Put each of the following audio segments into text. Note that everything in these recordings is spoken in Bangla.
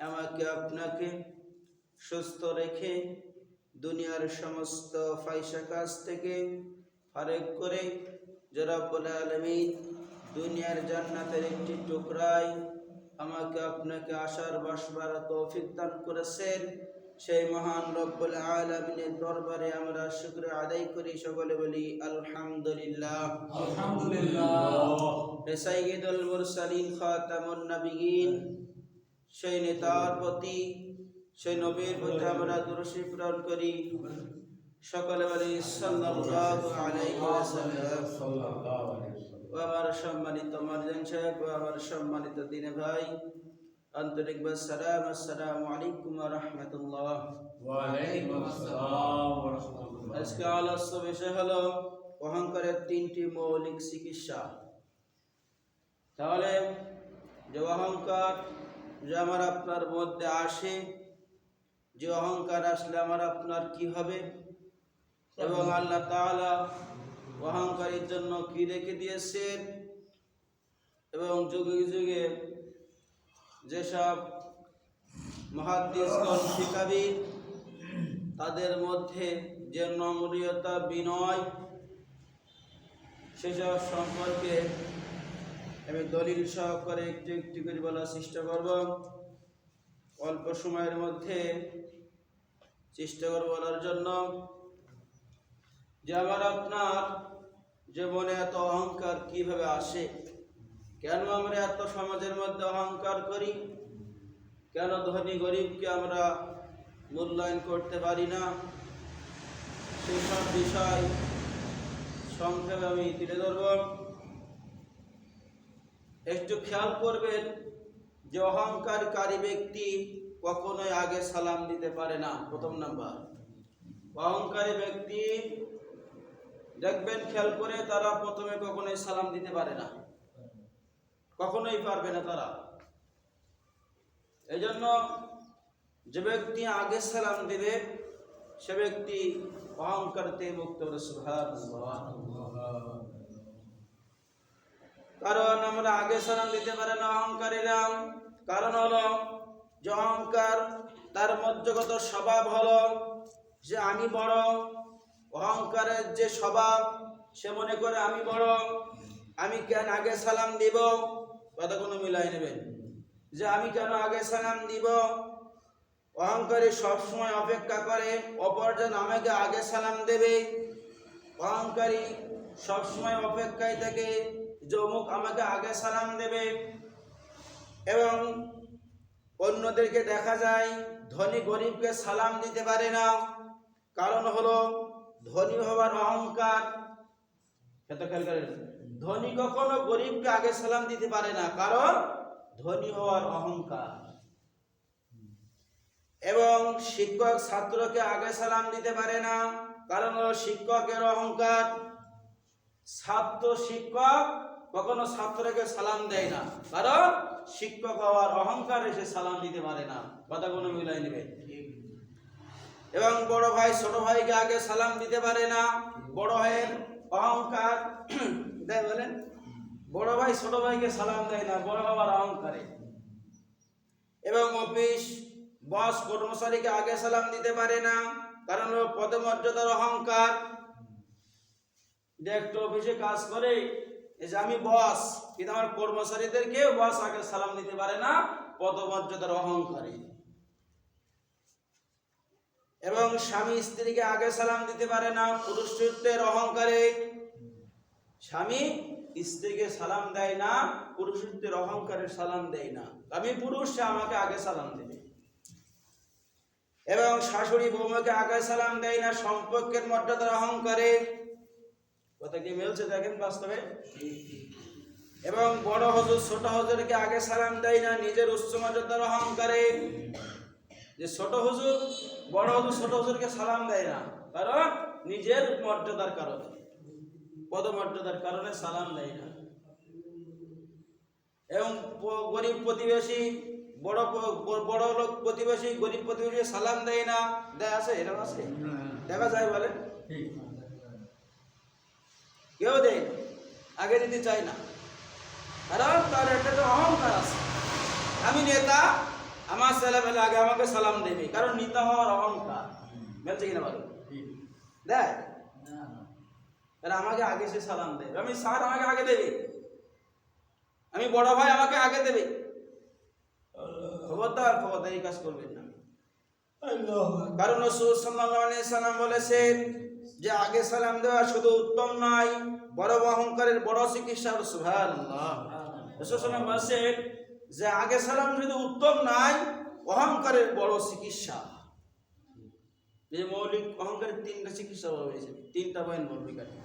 আমাকে আপনাকে সুস্থ রেখে দুনিয়ার সমস্ত ফাইসা কাজ থেকে ফারেক করে জরাবুল আলমিন দুনিয়ার জান্নাতের একটি টুকরায় আমাকে আপনাকে আশার বাসবার তৌফিক দান করেছেন। সেই মহান রব্বুল আলমিনের দরবারে আমরা শুক্র আদায় করি সকলে বলি আলহামদুলিল্লাহ। আলহামদুলিল্লাহ। সাইয়্যিদুল মুরসালিন খাতামুন নবিয়িন সেই নেতার প্রতি, সেই নবীর প্রতি আমরা দুরূদ প্রেরণ করি। সকলে বলি, সাল্লাল্লাহু আলাইহি ও আমার সম্মানিত মারজান সাহেব, ও আমার সম্মানিত দিনে ভাই, আন্তরিক সালাম, আসসালামু আলাইকুম ওয়া রাহমাতুল্লাহ। ওয়া আলাইকুম আসসালাম ওয়া রাহমাতুল্লাহ আজকে আলোচ্য বিষয় হলো, অহংকারের তিনটি মৌলিক চিকিৎসা। তাহলে, যে অহংকার যে আমার আপনার মধ্যে আসে, যে অহংকার আসলে আমার আপনার কি হবে? এবং আল্লাহ তাআলা অহংকারীর জন্য কি রেখে দিয়েছেন? এবং যুগে যুগে যেসব মহাদ্দিসগণ শিকাবিদ তাদের মধ্যে যে নম্রিয়তা বিনয়, সেসব সম্পর্কে আমি দলিল সহকারে একটু একটু করে বলার চেষ্টা করব। অল্প সময়ের মধ্যে চেষ্টা করব বলার জন্য। যে আমার আপনার মনে এত অহংকার কীভাবে আসে? কেন আমরা এত সমাজের মধ্যে অহংকার করি? কেন ধনী গরিবকে আমরা মূল্যায়ন করতে পারি না? সেসব বিষয় সংক্ষেপে আমি তুলে ধরব। একটু খেয়াল করবেন যে অহংকারকারী ব্যক্তি কখনোই আগে সালাম দিতে পারে না। প্রথম নাম্বার। অহংকারী ব্যক্তি, দেখবেন খেয়াল করে তারা প্রথমে কখনোই সালাম দিতে পারে না। কখনোই পারবে না তারা। এই জন্য যে ব্যক্তি আগে সালাম দেবে, সে ব্যক্তি অহংকার মুক্ত কারণ আমরা সালাম দিতে পারে না অহংকারীরা কারণ হলো, যে অহংকার তার মধ্যগত স্বভাব হলো যে আমি বড়, অহংকারের যে স্বভাব সে মনে করে আমি বড়, আমি কেন আগে সালাম দিব? কথা কোনো মিলাই নেবেন। যে আমি কেন আগে সালাম দিব? অহংকারী সবসময় অপেক্ষা করে, অপরজন আমাকে আগে সালাম দেবে। অহংকারী সবসময় অপেক্ষায় থাকে যে অমুক আমাকে আগে সালাম দেবে এবং অন্যদেরকে দেখা যায় ধনী গরিবকে সালাম দিতে পারে না। কারণ হলো ধনী হওয়ার অহংকার। ধনী কখনো গরিবকে আগে সালাম দিতে পারে না, কারণ ধনী হওয়ার অহংকার। এবং শিক্ষক ছাত্রকে আগে সালাম দিতে পারে না। কারণ শিক্ষকের অহংকার। ছাত্র শিক্ষক কখনো ছাত্রকে সালাম দেয় না। কারণ শিক্ষক হওয়ার অহংকার এসে সালাম দিতে পারে না। কথা কোনো মিলাই নেবে? এবং বড় ভাই, ছোট ভাইকে আগে সালাম দিতে পারে না। বড় ভাইয়ের অহংকার দেয় বলেন? বড় ভাই, ছোট ভাইকে সালাম দেয় না, বড় হওয়ার অহংকারে। এবং অফিস, বস, কর্মচারীকে আগে সালাম দিতে পারে না। কারণ হলো পদমর্যাদার অহংকার। একটা অফিসে কাজ করে, এই যে আমি বস কিন্তু আমার কর্মচারীদেরকে বস আগে সালাম দিতে পারে না পদমর্যাদার অহংকারী। এবং স্বামী স্ত্রীকে আগে সালাম দিতে পারে না পুরুষত্বের অহংকারে। স্বামী স্ত্রীকে সালাম দেয় না, পুরুষত্বের অহংকারে সালাম দেয় না। আমি পুরুষ আমাকে আগে সালাম দেবে। এবং শাশুড়ি বৌমাকে আগে সালাম দেয় না, সম্পর্কের মর্যাদার অহংকারে। কথা কি মিলছে দেখেন বাস্তবে? এবং বড় হজুর, ছোট হজুরকে আগে সালাম দেয় না, নিজের উচ্চ মর্যাদার অহংকারে। যে ছোট হুজুর, বড় হুজুর, ছোট হুজুরকে সালাম দেয় না, কারণ নিজের মর্যাদার কারণে, পদমর্যাদার কারণে সালাম দেয় না। এবং গরিব প্রতিবেশী বড় বড় লোক, প্রতিবেশী, গরিব প্রতিবেশী, সালাম দেয় না, দেয় আছে এরকম আছে দেখা যায় বলে? কেউ দেয় আগে দিতে চায় না। কারণ তার একটা তো অহংকার আছে। আমি নেতা, আমার ছেলেমেলে আগে আমাকে সালাম দেবে। কারণ নিতে হওয়ার অহংকার। বলছে কিনা বলো? দেয়? তাহলে আমাকে আগে সে সালাম দেবে। আমি স্যার আমাকে আগে দেবে। আমি বড় ভাই আমাকে আগে দেবে। খবরদার খবরদার এই কাজ করবেন না। কারণ রসুল সাল্লাম বলেছেন যে আগে সালাম দেওয়া শুধু উত্তম নয় বড় অহংকারের বড় চিকিৎসা সুবহানাল্লাহ। রসুল সাল্লাম বলেছেন যে আগে সালাম শুধু উত্তম নয় অহংকারের বড় চিকিৎসা। যে মৌলিক অহংকারের তিনটা চিকিৎসা হয়েছে তিনটা পয়েন্ট মৌলিক আছে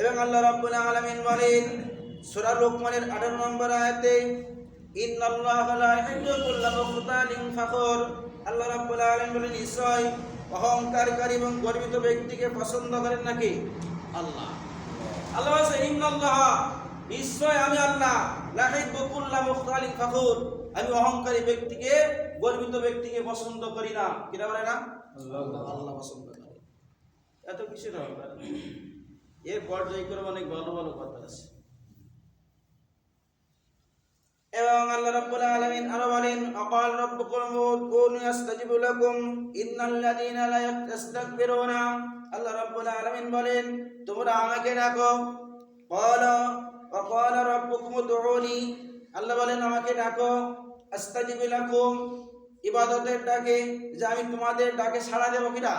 এবং আল্লাহ রাব্বুল আলামিন বলেন সূরা লোকমানের 18 নম্বর আয়াতে আল্লাহ রাব্বুল আলামিন বলেন নিশ্চয় অহংকারকারী এবং গর্বিত ব্যক্তিকে পছন্দ করেন নাকি? আল্লাহ। আল্লাহ বলছে ইন্নাল্লাহ নিশ্চয় আমি আল্লাহ। মুখতালিন ফাখুর। আমি অহংকারী ব্যক্তিকে গর্বিত ব্যক্তিকে পছন্দ করি না। কিরা বলে না? আল্লাহ পছন্দ করে। এত কিসের অহংকার? এর পর্যায়ক্রমে অনেক ভালো ভালো কথা আছে। এবং আল্লাহ রাব্বুল আলামিন আরো বলেন অকাল রাব্বুকুম উদউনি আস্তাজিবু লাকুম ইন্নাল্লাযীনা লা ইয়াস্তাকবিরুনা আল্লাহ রাব্বুল আলামিন বলেন তোমরা আমাকে ডাকো قال وقال ربكم ادعوني আল্লাহ বলেন আমাকে ডাকো আস্তাজিবু লাকুম ইবাদতের ডাকে যে আমি তোমাদের ডাকে সাড়া দেবো কিনা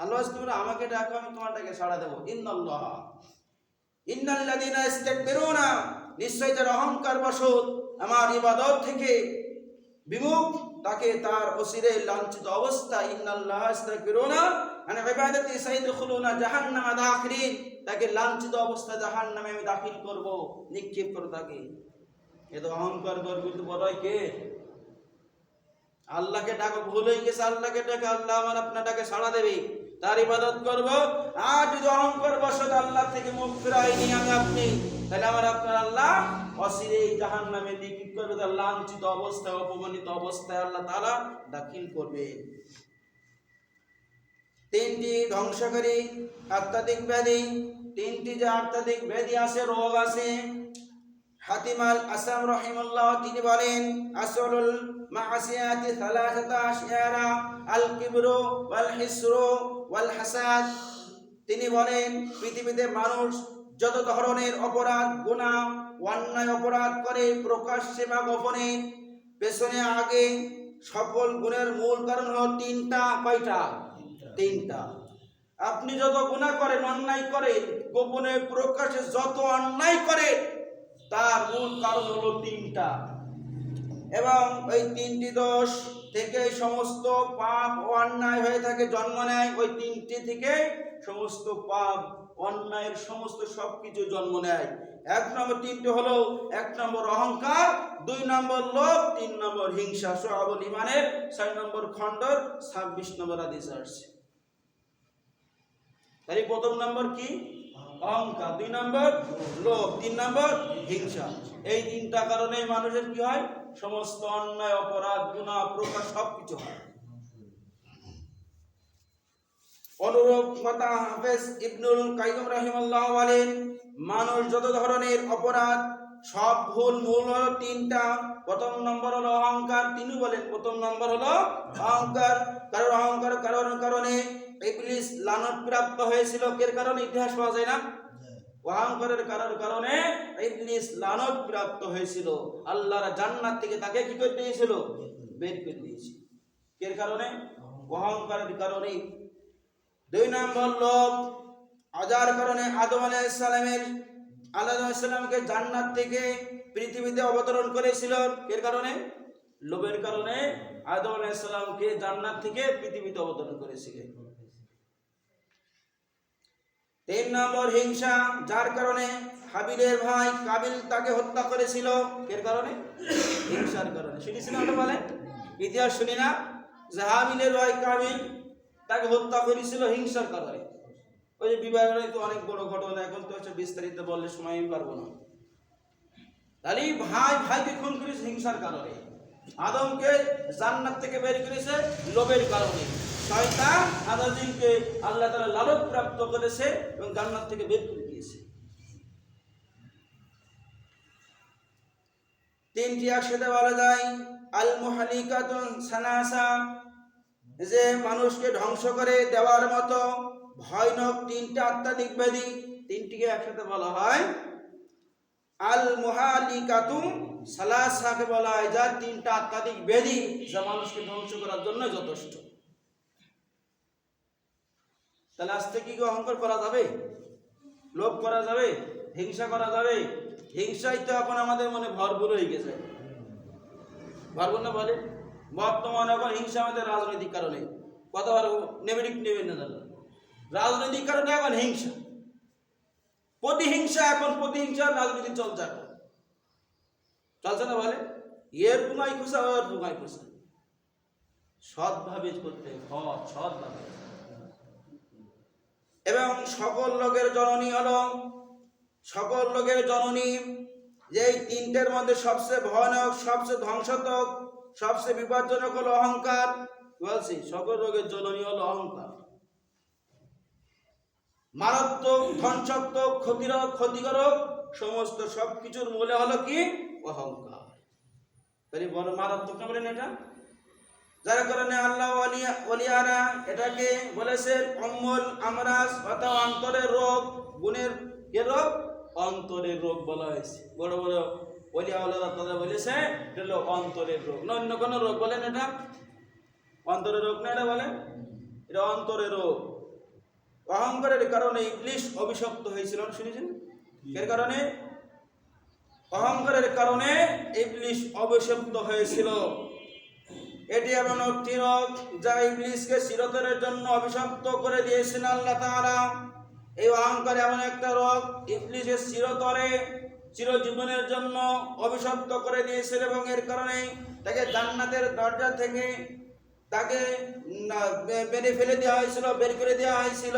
আল্লাহ বলছে, তোমরা আমাকে ডাকো আমি তোমার ডাকে সাড়া দেবো ইন্নাল্লাহ ইন্নাল্লাযীনা ইস্তাকবিরুনা নিশ্চয় যারা অহংকার বশত আমার ইবাদত থেকে বিমুখ, তাকে তার অসিরে লাঞ্ছিত অবস্থা, ইন্নাল্লাহ ইস্তাকবিরুনা আন ইবাদাতি সাইদখুলুনা জাহান্নাম দাখিরিন তাকে লাঞ্ছিত অবস্থা জাহান্নামে আমি দাখিল করব, নিক্ষেপ করব তাকে। এ তো অহংকার গর্বিত বড়ই কে? আল্লাহকে ডাকো ভুল হয়ে গেছে, আল্লাহকে ডাকে, আল্লাহ আমার আপনার ডাকে সাড়া দেবে। তার ইবাদত করব, আর যদি অহংকার বসত আল্লাহ থেকে মুখ ফিরাই নি আমি আপনি, তাহলে আমার আপনার আল্লাহ অসিরে এই জাহান নামে নিক্ষেপ করবে তার লাঞ্ছিত অবস্থায় অপমানিত অবস্থায় আল্লাহ দাখিল করবে। তিনটি ধ্বংসকারী আত্মাধিক ব্যাধি, তিনটি যে আত্মাধিক ব্যাধি আছে, রোগ আছে, হাতিমাল আসাম রহিমুল্লাহ, তিনি বলেন আসলুল মাসিয়াতি সালাসাতা আশিয়ারা, আল কিবরু ওয়াল হিসরু ওয়াল হাসাদ। তিনি বলেন, পৃথিবীতে মানুষ যত ধরনের অপরাধ, গুনাহ অন্যায় অপরাধ করে প্রকাশ্যে বা গোপনে পেছনে আগে সকল গুণের মূল কারণ হলো তিনটা কয়টা? তিনটা। আপনি যত গুণা করেন অন্যায় করেন গোপনে প্রকাশ্যে যত অন্যায় করে তার মূল কারণ হলো তিনটা। এবং ওই তিনটি দোষ থেকে সমস্ত পাপ ও অন্যায় হয়ে থাকে জন্ম নেয় ওই তিনটি থেকে সমস্ত পাপ অন্যায়ের সমস্ত সবকিছু জন্ম নেয়। এক নম্বর তিনটি হলো, এক নম্বর অহংকার, দুই নম্বর লোভ, তিন নম্বর হিংসা। সোহাবুল ইমানের ছয় নম্বর খণ্ডর ছাব্বিশ নম্বর আদেশ আসছে। তাহলে প্রথম নম্বর কি? অহংকার। দুই নম্বর লোভ, তিন নম্বর হিংসা। এই তিনটা কারণে মানুষের কি হয়? সমস্ত অন্যায়, অপরাধ, গুনাহ, প্রকাশ সবকিছু হয়। অনুরূপ কথা হাফেজ ইবনুল কাইয়ুম রাহিমাল্লাহ বলেন মানুষ যত ধরনের অপরাধ, সব ভুল, মূল হলো তিনটা। প্রথম নম্বর হলো অহংকার তিনি বলেন প্রথম নম্বর হলো অহংকার। কারণ অহংকার কারণের কারণে ইবলিস লানত প্রাপ্ত হয়েছিল। কের কারণে? ইতিহাস পাওয়া যায় না? অহংকারের কারণ কারণে ইবলিস লানত প্রাপ্ত হয়েছিল। আল্লাহর জান্নাত থেকে তাকে কি করে দিয়েছিল বের করে দিয়েছিল। কের কারণে? অহংকারের কারণে দুই নম্বর লোভ আজার কারণে আদম আলাইসালামের আলাইসালামকে জান্নাত থেকে পৃথিবীতে অবতরণ করেছিল। এর কারণে? লোভের কারণে আদম আলাইসালামকে জান্নাত থেকে পৃথিবীতে অবতরণ করেছিলেন তিন নম্বর হিংসা, যার কারণে হাবিলের ভাই কাবিল তাকে হত্যা করেছিল। এর কারণে? হিংসার কারণে। শুনেছি না বলে ইতিহাস শুনি না। যে হাবিলের ভাই কাবিল তাকে হত্যা করেছিল হিংসার কারণে। ওই যে বিবাহের তো অনেক বড় ঘটনা, এখন তো হচ্ছে বিস্তারিত বললে সময় পারব না। তাহলে ভাই, ভাইকে খুন করেছে হিংসার কারণে। আদমকে জান্নাত থেকে বের করেছে লোভের কারণে। শয়তান আদমকে আল্লাহ তাআলা লালত প্রাপ্ত করেছে এবং জান্নাত থেকে বের করে দিয়েছে। তিনটি একসাথে বলা যায় আল মুহালিকাতুন সানাসা যে মানুষকে ধ্বংস করে দেওয়ার মতো ভয়ানক তিনটা আত্মাধিক ব্যাধি, তিনটিকে একসাথে বলা হয় আল মুহালিকাতু সালাসাকে বলা হয় যা তিনটা আত্মাধিক ব্যাধি যা মানুষকে ধ্বংস করার জন্য যথেষ্ট। তাহলে আজ থেকে কি অহংকার করা যাবে? লোভ করা যাবে? হিংসা করা যাবে? হিংসাই তো এখন আমাদের মনে ভরপুর হয়ে গেছে। ভরপুর না বলে? বর্তমানে এখন হিংসা আমাদের রাজনৈতিক কারণে। কতবার নেবেদিক নেবেন না রাজনৈতিক কারণে এখন হিংসা। প্রতিহিংসা এখন প্রতিহিংসা রাজনীতি চলছে এখন। চলছে না বলে? এর পুমাই খুশা ওর পুমাই খুশা সৎভাবে করতে সৎ, সৎভাবে। এবং সকল লোকের জননী হলো, সকল লোকের জননী যে তিনটের মধ্যে সবচেয়ে ভয়ানক, সবচেয়ে ধ্বংসাত্মক সবচেয়ে বিপজ্জনক হলো অহংকার। বলছি, সকল রোগের জননী হলো অহংকার। মারাত্মক ধ্বংসাত্মক ক্ষতিরক ক্ষতিকারক, সমস্ত সবকিছুর মূলে হলো কি? অহংকার। তাহলে বড় মারাত্মক না বলেন এটা? যার কারণে আল্লাহ ওলিয়ারা, এটাকে বলেছেন অম্মল আমরাজ অর্থাৎ অন্তরের রোগ। গুণের কে রোগ? অন্তরের রোগ বলা হয়েছে। বড় বড় ওলারা তারা বলেছে এটা হলো অন্তরের রোগ। না অন্য কোনো রোগ বলেন এটা? অন্তরের রোগ না এটা বলেন? এটা অন্তরের রোগ। অহংকারের কারণে ইংলিশ অভিশপ্ত হয়েছিল শুনেছেন? এর কারণে? অহংকারের কারণে ইবলিশ অভিশপ্ত হয়েছিল। এটি এমন একটি রোগ যা ইবলিশকে চিরতরের জন্য অভিশপ্ত করে দিয়েছেন আল্লাহ তাআলা। এই অহংকার এমন একটা রোগ ইবলিশের চিরতরে চিরজীবনের জন্য অভিশপ্ত করে দিয়েছেন এবং এর কারণে তাকে জান্নাতের দরজা থেকে তাকে না, বে- বেরে ফেলে দেওয়া হয়েছিল বের করে দেওয়া হয়েছিল।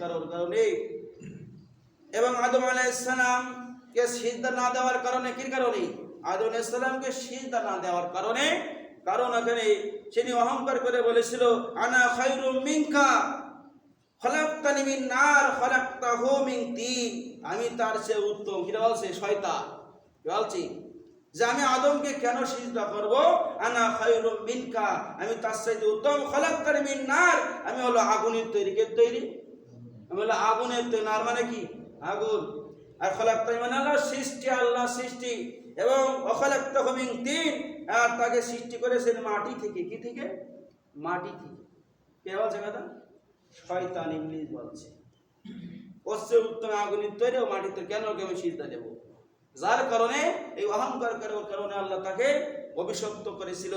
কারণ। এবং আদম আলাইসালামকে সিজদা না দেওয়ার কারণে কি কারণে? আদম আলাইসালামকে সিজদা না দেওয়ার কারণে। কারণ এখানে তিনি অহংকার করে বলেছিল আনা খায়রুম মিনকা। খলাক্তানি আমি তার সে উত্তম। কি বলছে? শয়তান। বলছি? যে আমি আদমকে কেন সিজদা করব? আনা খায়রুম আমি তার সাথে উত্তম। খলাক্তানি মিন নার। আমি হলো আগুনের তৈরি। কে তৈরি? আমি বলে আগুনের তৈরি। নার মানে কি? আগুন। আর খলাক্ত মানে হলো সৃষ্টি, আল্লাহ সৃষ্টি। এবং অখলাক্ত হমিং তিন। আর তাকে সৃষ্টি করেছেন মাটি থেকে। কি থেকে? মাটি থেকে। কে বলছে কথা? শয়তান ইংলিশ বলছে। অশ্বে উত্তম আগুনের তৈরি মাটি মাটিতে কেন আমি সিদ্ধা দেব? যার কারণে এই অহংকার কারণে আল্লাহ তাকে অভিশপ্ত করেছিল।